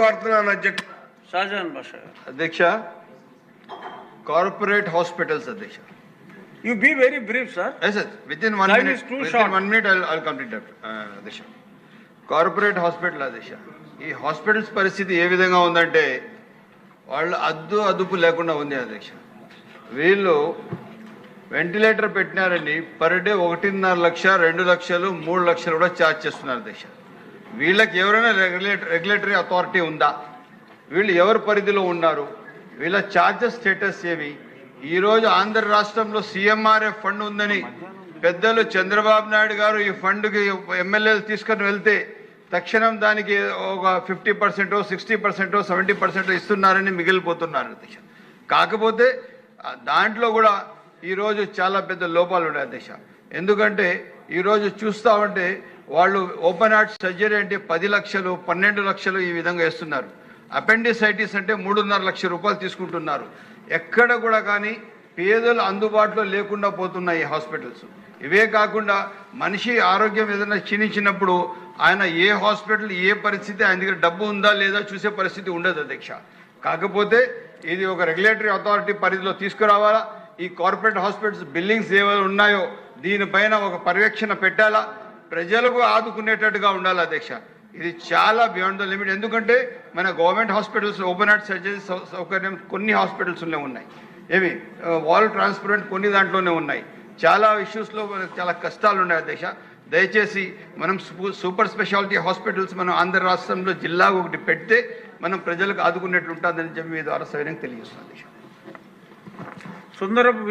కోరుతున్నాను అధ్యక్ష. అధ్యక్ష కార్పొరేట్ హాస్పిటల్స్ అధ్యక్ష. You be very brief sir yes yes with in one minute with. In one minute I complete అధ్యక్ష corporate hospital అధ్యక్ష ఈ హాస్పిటల్స్ పరిస్థితి ఏ విధంగా ఉందంటే వాళ్ళు అద్దు అదుపు లేకుండా ఉంది అధ్యక్ష వీళ్ళు వెంటిలేటర్ పెట్టినారని పర్ డే ఒకటిన్నర లక్ష రెండు లక్షలు మూడు లక్షలు కూడా ఛార్జ్ చేస్తున్నారు అధ్యక్ష వీళ్ళకి ఎవరైనా రెగ్యులేటరీ అథారిటీ ఉందా? వీళ్ళు ఎవరి పరిధిలో ఉన్నారు? వీళ్ళ ఛార్జెస్ స్టేటస్ ఏవి? ఈరోజు ఆంధ్ర రాష్ట్రంలో సీఎంఆర్ఎఫ్ ఫండ్ ఉందని పెద్దలు చంద్రబాబు నాయుడు గారు ఈ ఫండ్కి ఎమ్మెల్యేలు తీసుకొని వెళ్తే తక్షణం దానికి ఒక ఫిఫ్టీ పర్సెంటో సిక్స్టీ పర్సెంటో సెవెంటీ పర్సెంటో ఇస్తున్నారని మిగిలిపోతున్నారు కాకపోతే దాంట్లో కూడా ఈరోజు చాలా పెద్ద లోపాలు ఉన్నాయి అధ్యక్ష ఎందుకంటే ఈరోజు చూస్తా ఉంటే వాళ్ళు ఓపెన్ హార్ట్ సర్జరీ అంటే పది లక్షలు పన్నెండు లక్షలు ఈ విధంగా వేస్తున్నారు. అపెండిసైటిస్ అంటే మూడున్నర లక్షల రూపాయలు తీసుకుంటున్నారు. ఎక్కడ కూడా కానీ పేదలు అందుబాటులో లేకుండా పోతున్నాయి ఈ హాస్పిటల్స్. ఇవే కాకుండా మనిషి ఆరోగ్యం ఏదైనా క్షీణించినప్పుడు ఆయన ఏ హాస్పిటల్ ఏ పరిస్థితి ఆయన దగ్గర డబ్బు ఉందా లేదా చూసే పరిస్థితి ఉండదు అధ్యక్ష కాకపోతే ఇది ఒక రెగ్యులేటరీ అథారిటీ పరిధిలో తీసుకురావాలా? ఈ కార్పొరేట్ హాస్పిటల్స్ బిల్డింగ్స్ ఏవైనా ఉన్నాయో దీనిపైన ఒక పర్యవేక్షణ పెట్టాలా? ప్రజలకు ఆదుకునేటట్టుగా ఉండాలి అధ్యక్ష? ఇది చాలా బియాండ్ ద లిమిట్ ఎందుకంటే మన government hospitals open heart surgery సౌ- సౌకర్యం కొన్ని హాస్పిటల్స్లో ఉన్నాయి. ఏవి? వాల్ ట్రాన్స్పరెంట్ కొన్ని దాంట్లోనే ఉన్నాయి. చాలా ఇష్యూస్లో మనకు చాలా కష్టాలు ఉన్నాయి అధ్యక్ష. దయచేసి మనం సూపర్ స్పెషాలిటీ హాస్పిటల్స్ మనం ఆంధ్ర రాష్ట్రంలో జిల్లా ఒకటి పెడితే మనం ప్రజలకు ఆదుకునేట్లు ఉంటుందని చెప్పి మీ ద్వారా సవినంగా తెలియజేస్తున్నాను అధ్యక్ష సుందరపు